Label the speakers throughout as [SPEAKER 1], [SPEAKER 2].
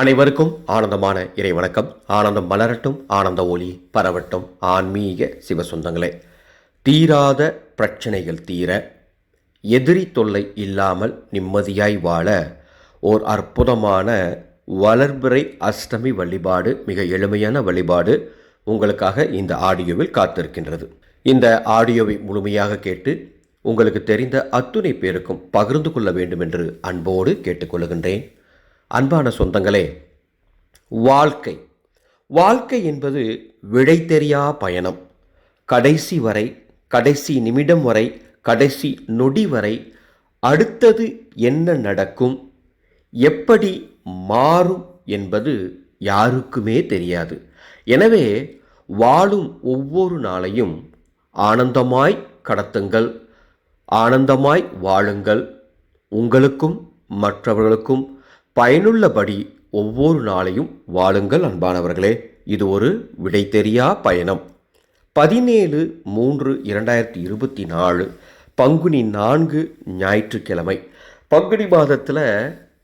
[SPEAKER 1] அனைவருக்கும் ஆனந்தமான இறை வணக்கம். ஆனந்தம் மலரட்டும் ஆனந்த ஒளி பரவட்டும். ஆன்மீக சிவசொந்தங்களே தீராத பிரச்சனைகள் தீர எதிரி தொல்லை இல்லாமல் நிம்மதியாய் வாழ ஓர் அற்புதமான வளர்பிறை அஷ்டமி வழிபாடு மிக எளிமையான வழிபாடு உங்களுக்காக இந்த ஆடியோவில் காத்திருக்கின்றது. இந்த ஆடியோவை முழுமையாக கேட்டு உங்களுக்கு தெரிந்த அத்துணை பேருக்கும் பகிர்ந்து கொள்ள வேண்டும் என்று அன்போடு கேட்டுக்கொள்கின்றேன். அன்பான சொந்தங்களே வாழ்க்கை. வாழ்க்கை என்பது விடை தெரியா பயணம். கடைசி வரை கடைசி நிமிடம் வரை கடைசி நொடி வரை அடுத்தது என்ன நடக்கும் எப்படி மாறும் என்பது யாருக்குமே தெரியாது. எனவே வாழும் ஒவ்வொரு நாளையும் ஆனந்தமாய் கடத்துங்கள் ஆனந்தமாய் வாழுங்கள். உங்களுக்கும் மற்றவர்களுக்கும் பயனுள்ளபடி ஒவ்வொரு நாளையும் வாழுங்கள் அன்பானவர்களே. இது ஒரு விடை தெரியா பயணம். பதினேழு மூன்று இரண்டாயிரத்தி இருபத்தி நாலு பங்குனி நான்கு ஞாயிற்றுக்கிழமை. பங்குனி மாதத்தில்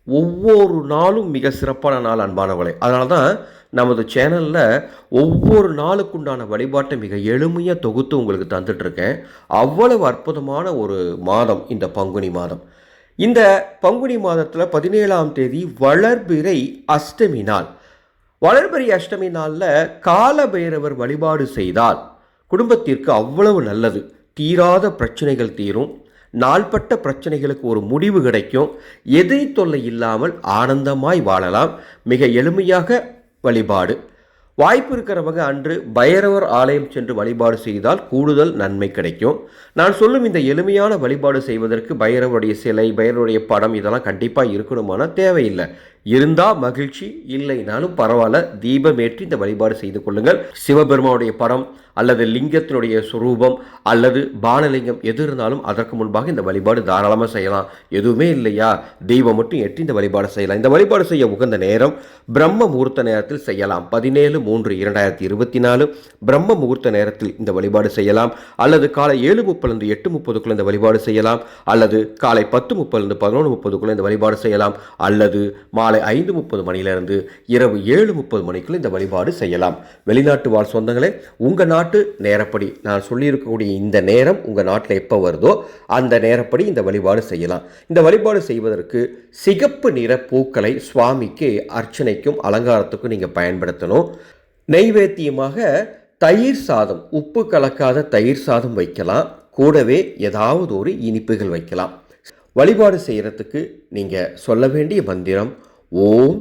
[SPEAKER 1] ஒவ்வொரு நாளும் மிக சிறப்பான நாள் அன்பானவர்களே. அதனால தான் நமது சேனலில் ஒவ்வொரு நாளுக்குண்டான வழிபாட்டை மிக எளிமையாக தொகுத்து உங்களுக்கு தந்துட்டுருக்கேன் அவ்வளவு அற்புதமான ஒரு மாதம் இந்த பங்குனி மாதம். இந்த பங்குனி மாதத்தில் பதினேழாம் தேதி வளர்பிறை அஷ்டமி நாள். வளர்பிறை அஷ்டமி நாளில் காலபைரவர் வழிபாடு செய்தால் குடும்பத்திற்கு அவ்வளவு நல்லது. தீராத பிரச்சனைகள் தீரும். நாள்பட்ட பிரச்சனைகளுக்கு ஒரு முடிவு கிடைக்கும். எதிரி தொல்லை இல்லாமல் ஆனந்தமாய் வாழலாம். மிக எளிமையாக வழிபாடு. வாய்ப்பு இருக்கிறவங்க அன்று பைரவர் ஆலயம் சென்று வழிபாடு செய்தால் கூடுதல் நன்மை கிடைக்கும். நான் சொல்லும் இந்த எளிமையான வழிபாடு செய்வதற்கு பைரவருடைய சிலை பைரவருடைய படம் இதெல்லாம் கண்டிப்பாக இருக்கணுமானால் தேவையில்லை. இருந்தால் மகிழ்ச்சி இல்லைனாலும் பரவாயில்ல. தீபமேற்றி இந்த வழிபாடு செய்து கொள்ளுங்கள். சிவபெருமானுடைய படம் அல்லது லிங்கத்தினுடைய சுரூபம் அல்லது பானலிங்கம் எது இருந்தாலும் அதற்கு முன்பாக இந்த வழிபாடு தாராளமாக செய்யலாம். எதுவுமே இல்லையா? தெய்வம் மட்டும் எட்டி இந்த வழிபாடு செய்யலாம். இந்த வழிபாடு செய்ய உகந்த நேரம் பிரம்ம முகூர்த்த நேரத்தில் செய்யலாம். பதினேழு மூன்று இரண்டாயிரத்தி இருபத்தி நாலு பிரம்ம முகூர்த்த நேரத்தில் இந்த வழிபாடு செய்யலாம். அல்லது காலை ஏழு முப்பதுலேருந்து எட்டு முப்பதுக்குள்ள இந்த வழிபாடு செய்யலாம். அல்லது காலை பத்து முப்பதுலேருந்து பதினொன்று முப்பதுக்குள்ள இந்த வழிபாடு செய்யலாம். அல்லது மாலை ஐந்து முப்பது மணியிலிருந்து இரவு ஏழு முப்பது மணிக்குள்ள இந்த வழிபாடு செய்யலாம். வெளிநாட்டு வாழ் சொந்தங்களே உங்கள் நாள் நாட்டு நேரப்படி. நான் சொல்லியிருக்கக்கூடிய இந்த நேரம் உங்கள் நாட்டில் எப்போ வருதோ அந்த நேரப்படி இந்த வழிபாடு செய்யலாம். இந்த வழிபாடு செய்வதற்கு சிகப்பு நிற பூக்களை சுவாமிக்கு அர்ச்சனைக்கும் அலங்காரத்துக்கும் நீங்கள் பயன்படுத்தணும். நெய்வேத்தியமாக தயிர் சாதம் உப்பு கலக்காத தயிர் சாதம் வைக்கலாம். கூடவே ஏதாவது ஒரு இனிப்புகள் வைக்கலாம். வழிபாடு செய்கிறதுக்கு நீங்கள் சொல்ல வேண்டிய மந்திரம் ஓம்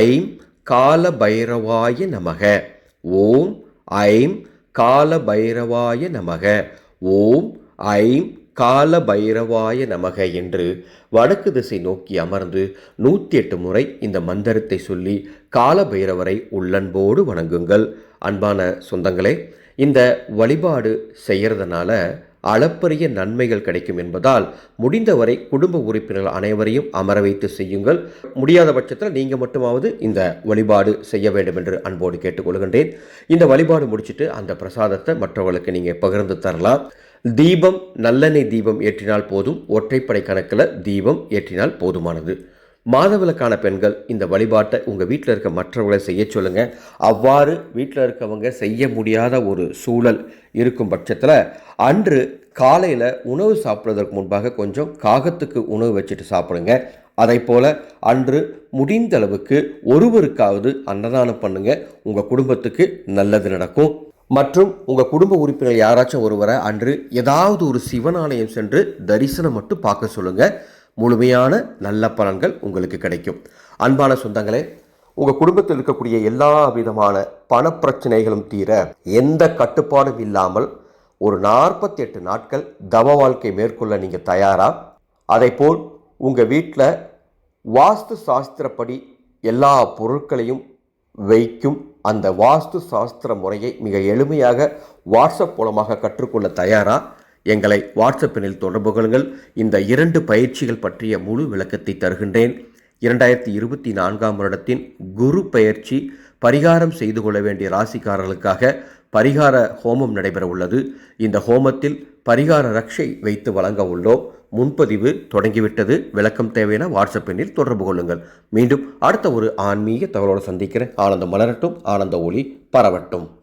[SPEAKER 1] ஐம் கால பைரவாய நமக. ஓம் ஐம் கால பைரவாய நமக. ஓம் ஐம் கால பைரவாய நமக என்று வடக்கு திசை நோக்கி அமர்ந்து நூற்றி எட்டு முறை இந்த மந்திரத்தை சொல்லி கால பைரவரை உள்ளன்போடு வணங்குங்கள். அன்பான சொந்தங்களே இந்த வழிபாடு செய்கிறதுனால அளப்பரிய நன்மைகள் கிடைக்கும் என்பதால் முடிந்தவரை குடும்ப உறுப்பினர்கள் அனைவரையும் அமர வைத்து செய்யுங்கள். முடியாத பட்சத்தில் நீங்கள் மட்டுமாவது இந்த வழிபாடு செய்ய வேண்டும் என்று அன்போடு கேட்டுக்கொள்கின்றேன். இந்த வழிபாடு முடிச்சுட்டு அந்த பிரசாதத்தை மற்றவர்களுக்கு நீங்கள் பகிர்ந்து தரலாம். தீபம் நல்லெண்ணெய் தீபம் ஏற்றினால் போதும். ஒற்றைப்படை கணக்கில் தீபம் ஏற்றினால் போதுமானது. மாதவிலக்கான பெண்கள் இந்த வழிபாட்டை உங்கள் வீட்டில் இருக்க மற்றவர்களை செய்ய சொல்லுங்கள் அவ்வாறு வீட்டில் இருக்கவங்க செய்ய முடியாத ஒரு சூழல் இருக்கும் பட்சத்தில் அன்று காலையில் உணவு சாப்பிட்றதற்கு முன்பாக கொஞ்சம் காகத்துக்கு உணவு வச்சுட்டு சாப்பிடுங்க. அதை போல் அன்று முடிந்த அளவுக்கு ஒருவருக்காவது அன்னதானம் பண்ணுங்கள் உங்கள் குடும்பத்துக்கு நல்லது நடக்கும். மற்றும் உங்கள் குடும்ப உறுப்பினர் யாராச்சும் ஒருவரை அன்று ஏதாவது ஒரு சிவனாலயம் சென்று தரிசனம் மட்டும் பார்க்க சொல்லுங்கள் முழுமையான நல்ல பலன்கள் உங்களுக்கு கிடைக்கும். அன்பான சொந்தங்களே உங்கள் குடும்பத்தில் இருக்கக்கூடிய எல்லா விதமான பணப்பிரச்சனைகளும் தீர எந்த கட்டுப்பாடும் இல்லாமல் ஒரு நாற்பத்தி எட்டு நாட்கள் தவ வாழ்க்கை மேற்கொள்ள நீங்கள் தயாரா? அதைப்போல் உங்கள் வீட்டில் வாஸ்து சாஸ்திரப்படி எல்லா பொருட்களையும் வைக்கும் அந்த வாஸ்து சாஸ்திர முறையை மிக எளிமையாக வாட்ஸ்அப் மூலமாக கற்றுக்கொள்ள தயாரா? எங்களை வாட்ஸ்அப்பினில் தொடர்பு கொள்ளுங்கள். இந்த இரண்டு பயிற்சிகள் பற்றிய முழு விளக்கத்தை தருகின்றேன். இரண்டாயிரத்தி இருபத்தி நான்காம் வருடத்தின் குரு பயிற்சி பரிகாரம் செய்து கொள்ள வேண்டிய ராசிக்காரர்களுக்காக பரிகார ஹோமம் நடைபெற உள்ளது. இந்த ஹோமத்தில் பரிகார ரக்ஷை வைத்து வழங்க உள்ளோம். முன்பதிவு தொடங்கிவிட்டது. விளக்கம் தேவையான வாட்ஸ்அப் எண்ணில் தொடர்பு கொள்ளுங்கள். மீண்டும் அடுத்த ஒரு ஆன்மீக தகவலோடு சந்திக்கிறேன். ஆனந்தம் மலரட்டும். ஆனந்த ஒளி பரவட்டும்.